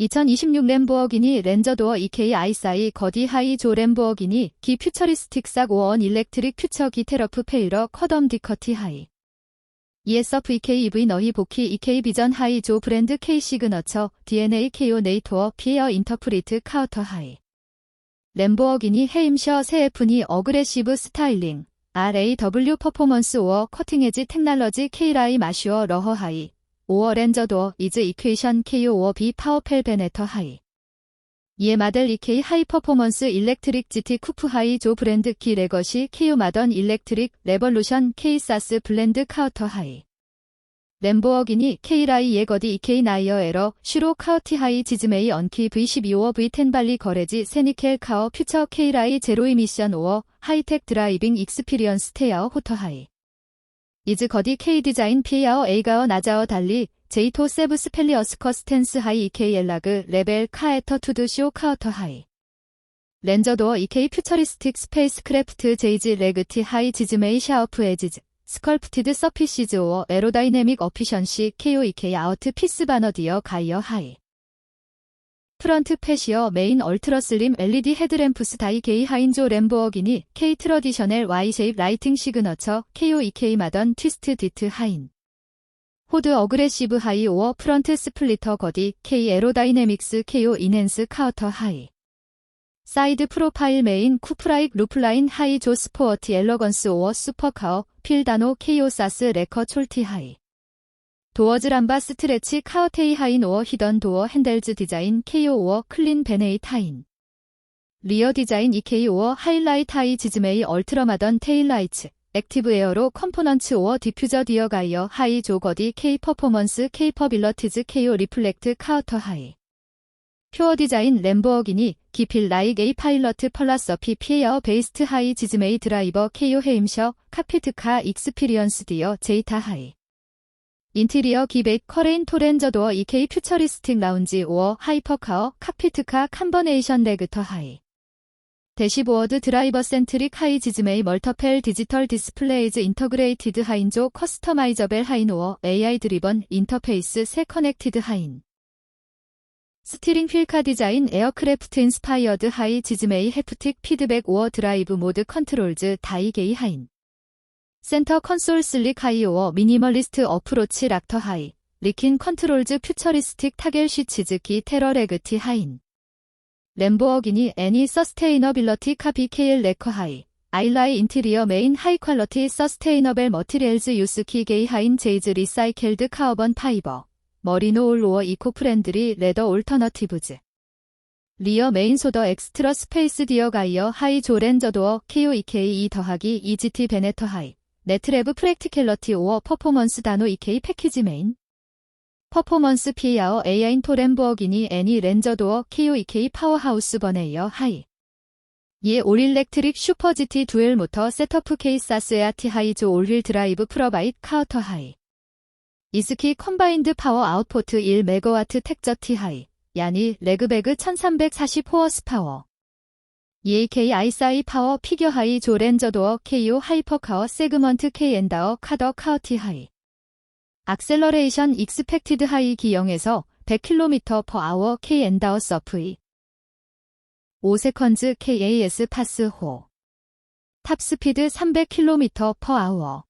2026 램보어기니 렌저도어 EK 아이사이 거디 하이 조 램보어기니 기 퓨처리스틱 싹 오원 일렉트릭 퓨처 기 테러프 페이러 커덤 디커티 하이. ESF EK EV 너희 보키 EK 비전 하이 조 브랜드 K 시그너처 DNA KO 네이토어 피어 인터프리트 카우터 하이. 램보어기니 헤임셔 세에프니 어그레시브 스타일링. RAW 퍼포먼스 오어 커팅에지 테크놀로지 K라이 마슈어 러허 하이 5월 렌저 도어 이즈 이퀘이션 KO 5어 B 파워펠 베네터 하이 이에 마델 EK 하이 퍼포먼스 일렉트릭 GT 쿠프 하이 조 브랜드 키 레거시 KO 마던 일렉트릭 레볼루션 K 사스 블렌드 카우터 하이 램보어기니 K라이 예거디 EK 나이어 에러 슈로 카우티 하이 지즈메이 언키 V12오 V10 발리 거래지 세니켈 카어 퓨처 K라이 제로 이미션 5어 하이텍 드라이빙 익스피리언스 테어 호터 하이 이즈 거디 K 디자인 피아어 에이가어 나자어 달리 제이토 세브 스펠리어스 커스텐스 하이 EK 엘라그 레벨 카에터 투드 쇼 카우터 하이. 렌저도어 EK 퓨처리스틱 스페이스 크래프트 제이지 레그티 하이 지즈메이 샤어프 에지즈 스컬프티드 서피시즈 오어 에로다이내믹 어피션시 KO EK 아우트 피스 바너 디어 가이어 하이 프런트 패시어 메인 얼트러 슬림 LED 헤드램프 스 다이 게이 하인조 램보어기니 K 트러디셔넬 Y 쉐입 라이팅 시그너처 KO EK 마던 트위스트 디트 하인. 호드 어그레시브 하이 오어 프런트 스플리터 거디 K 에로다이내믹스 KO 인핸스 카우터 하이. 사이드 프로파일 메인 쿠프라익 루플라인 하이 조 스포어티 엘러건스 오어 슈퍼카어 필다노 KO 사스 레커 촐티 하이 도어즈 람바 스트레치 카우테이 하인 오어 히던 도어 핸델즈 디자인 KO 오어 클린 베네이 타인. 리어 디자인 EK 오어 하이라이트 하이 지즈메이 얼트러마던 테일라이츠 액티브 에어로 컴포넌츠 오어 디퓨저 디어 가이어 하이 조거디 K 퍼포먼스 K 퍼빌러티즈 KO 리플렉트 카우터 하이. 퓨어 디자인 램보어기니 기필 라이게 이 파일러트 펄라서 PP에어 베이스트 하이 지즈메이 드라이버 KO 헤임셔 카피트카 익스피리언스 디어 제이타 하이 인티리어 기백 커레인 토렌저 도어 EK 퓨처리스틱 라운지 오어 하이퍼카어 카피트카 캄버네이션 레그터 하이. 대시보어드 드라이버 센트릭 하이 지즈메이 멀터펠 디지털 디스플레이즈 인터그레이티드 하인조 커스터마이저벨 하인오어 AI 드리번 인터페이스 새 커넥티드 하인. 스티링 휠카 디자인 에어크래프트 인스파이어드 하이 지즈메이 해프틱 피드백 오어 드라이브 모드 컨트롤즈 다이게이 하인 센터 컨솔 슬릭 하이오어 미니멀리스트 어프로치 락터 하이 리킨 컨트롤즈 퓨처리스틱 타겔 쉬치즈 기 테러 레그티 하인 램보어기니 애니 서스테이너빌러티 카비 케일 레커 하이 아일라이 인티리어 메인 하이 퀄러티 서스테이너벨 머티리얼즈 유스 키 게이 하인 제이즈 리사이켈드 카어번 파이버 머리노 올로어 이코 프렌들이 레더 올터너티브즈. 리어 메인 소더 엑스트러 스페이스 디어 가이어 하이 조렌저 도어 KO EK 2 더하기 EGT 베네터 하이 네트레브 프랙티켈러티 오어 퍼포먼스 다노 EK 패키지 메인. 퍼포먼스 피아어 AI인 토렌버기니 애니 렌저도어 KO EK 파워하우스 버네이어 하이. 예 올일렉트릭 슈퍼 GT 두엘 모터 셋어프 케이스 아스에아티 하이조 올휠 드라이브 프로바이트 카우터 하이. 이스키 컴바인드 파워 아웃포트 1메가와트 택저 티 하이 야니 레그배그 1340 호어스 파워 EAK 아이사이 파워 피겨 하이 조렌저도어 KO 하이퍼카어 세그먼트 K 엔다어 카더 카우티 하이 악셀러레이션 익스펙티드 하이 기형에서 100km per hour K 엔다어 서프이 5세컨즈 KAS 파스 호 탑스피드 300km per hour